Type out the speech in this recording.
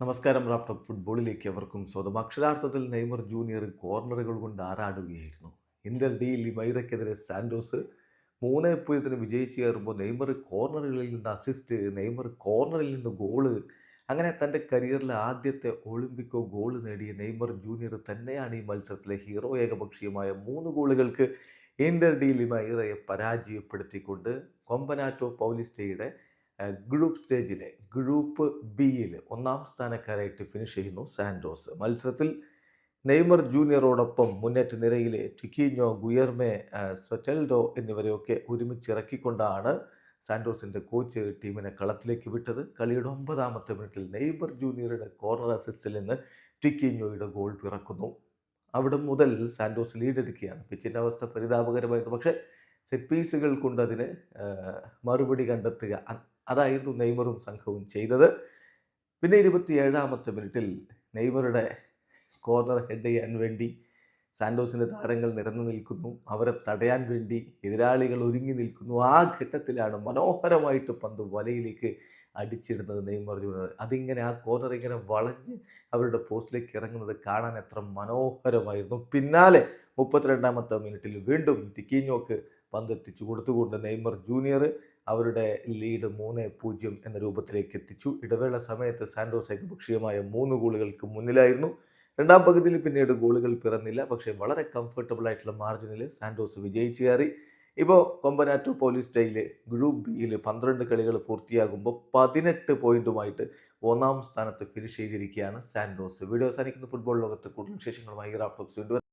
നമസ്കാരം റാഫ്റ്റോപ്പ് ഫുട്ബോളിലേക്ക് അവർക്കും സ്വന്തം അക്ഷരാർത്ഥത്തിൽ നെയ്മർ ജൂനിയർ കോർണറുകൾ കൊണ്ട് ആറാടുകയായിരുന്നു ഇന്റർ ഡി ലിമൈറയ്ക്കെതിരെ സാൻഡോസ് മൂന്ന് പൂജ്യത്തിന് വിജയിച്ച് കയറുമ്പോൾ നെയ്മർ കോർണറുകളിൽ നിന്ന് അസിസ്റ്റ് നെയ്മർ കോർണറിൽ നിന്ന് ഗോൾ. അങ്ങനെ തന്റെ കരിയറിലെ ആദ്യത്തെ ഒളിമ്പിക്കോ ഗോൾ നേടിയ നെയ്മർ ജൂനിയർ തന്നെയാണ് ഈ മത്സരത്തിലെ ഹീറോ ഏകപക്ഷീയമായ മൂന്ന് ഗോളുകൾക്ക് ഇന്റർ ഡി ലിമൈറയെ പരാജയപ്പെടുത്തിക്കൊണ്ട് കൊമ്പനാറ്റോ പൗലിസ്റ്റയുടെ ഗ്രൂപ്പ് സ്റ്റേജിലെ ഗ്രൂപ്പ് ബിയിൽ ഒന്നാം സ്ഥാനക്കാരായിട്ട് ഫിനിഷ് ചെയ്യുന്നു സാൻഡോസ്. മത്സരത്തിൽ നെയ്മർ ജൂനിയറോടൊപ്പം മുന്നേറ്റ നിരയിലെ ടിക്കിഞ്ഞോ ഗുയർമെ സ്വറ്റൽഡോ എന്നിവരെയൊക്കെ ഒരുമിച്ച് ഇറക്കിക്കൊണ്ടാണ് സാൻഡോസിന്റെ കോച്ച് ടീമിനെ കളത്തിലേക്ക് വിട്ടത്. കളിയുടെ ഒമ്പതാമത്തെ മിനിറ്റിൽ നെയ്മർ ജൂനിയറുടെ കോർണർ അസിസ്റ്റിൽ നിന്ന് ടിക്കിഞ്ഞോയുടെ ഗോൾ പിറക്കുന്നു. അവിടെ മുതൽ സാൻഡോസ് ലീഡെടുക്കുകയാണ് പിച്ചിന്റെ അവസ്ഥ പരിതാപകരമായിട്ട് പക്ഷേ സെറ്റ് പീസുകൾ കൊണ്ട് അതിന് മറുപടി കണ്ടെത്തുക അതായിരുന്നു നെയ്മറും സംഘവും ചെയ്തത്. പിന്നെ ഇരുപത്തി ഏഴാമത്തെ മിനിറ്റിൽ നെയ്മറുടെ കോർണർ ഹെഡ് ചെയ്യാൻ വേണ്ടി സാൻഡോസിന്റെ താരങ്ങൾ നിരന്നു നിൽക്കുന്നു. അവരെ തടയാൻ വേണ്ടി എതിരാളികൾ ഒരുങ്ങി നിൽക്കുന്നു. ആ ഘട്ടത്തിലാണ് മനോഹരമായിട്ട് പന്ത് വലയിലേക്ക് അടിച്ചിടുന്നത് നെയ്മർ ജൂനിയർ. അതിങ്ങനെ ആ കോർണർ ഇങ്ങനെ വളഞ്ഞ് അവരുടെ പോസ്റ്റിലേക്ക് ഇറങ്ങുന്നത് കാണാൻ എത്ര മനോഹരമായിരുന്നു. പിന്നാലെ മുപ്പത്തിരണ്ടാമത്തെ മിനിറ്റിൽ വീണ്ടും ടിക്കീഞ്ഞോക്ക് പന്തെത്തിച്ചു കൊടുത്തുകൊണ്ട് നെയ്മർ ജൂനിയർ അവരുടെ ലീഡ് മൂന്ന് പൂജ്യം എന്ന രൂപത്തിലേക്ക് എത്തിച്ചു. ഇടവേള സമയത്ത് സാൻഡോസ് ഏകപക്ഷീയമായ മൂന്ന് ഗോളുകൾക്ക് മുന്നിലായിരുന്നു. രണ്ടാം പകുതിയിൽ പിന്നീട് ഗോളുകൾ പിറന്നില്ല. പക്ഷേ വളരെ കംഫർട്ടബിൾ ആയിട്ടുള്ള മാർജിനിൽ സാൻഡോസ് വിജയിച്ചു കയറി. ഇപ്പോൾ കൊമ്പനാറ്റോ പോലീസ് സ്റ്റൈൽ ഗ്രൂപ്പ് ബിയിൽ പന്ത്രണ്ട് കളികൾ പൂർത്തിയാകുമ്പോൾ പതിനെട്ട് പോയിന്റുമായിട്ട് ഒന്നാം സ്ഥാനത്ത് ഫിനിഷ് ചെയ്തിരിക്കുകയാണ് സാൻഡോസ്. വീഡിയോ അവസാനിക്കുന്ന. ഫുട്ബോൾ ലോകത്ത് കൂടുതൽ വിശേഷങ്ങളുമായി റാഫ്റ്റോക്സ് വീണ്ടും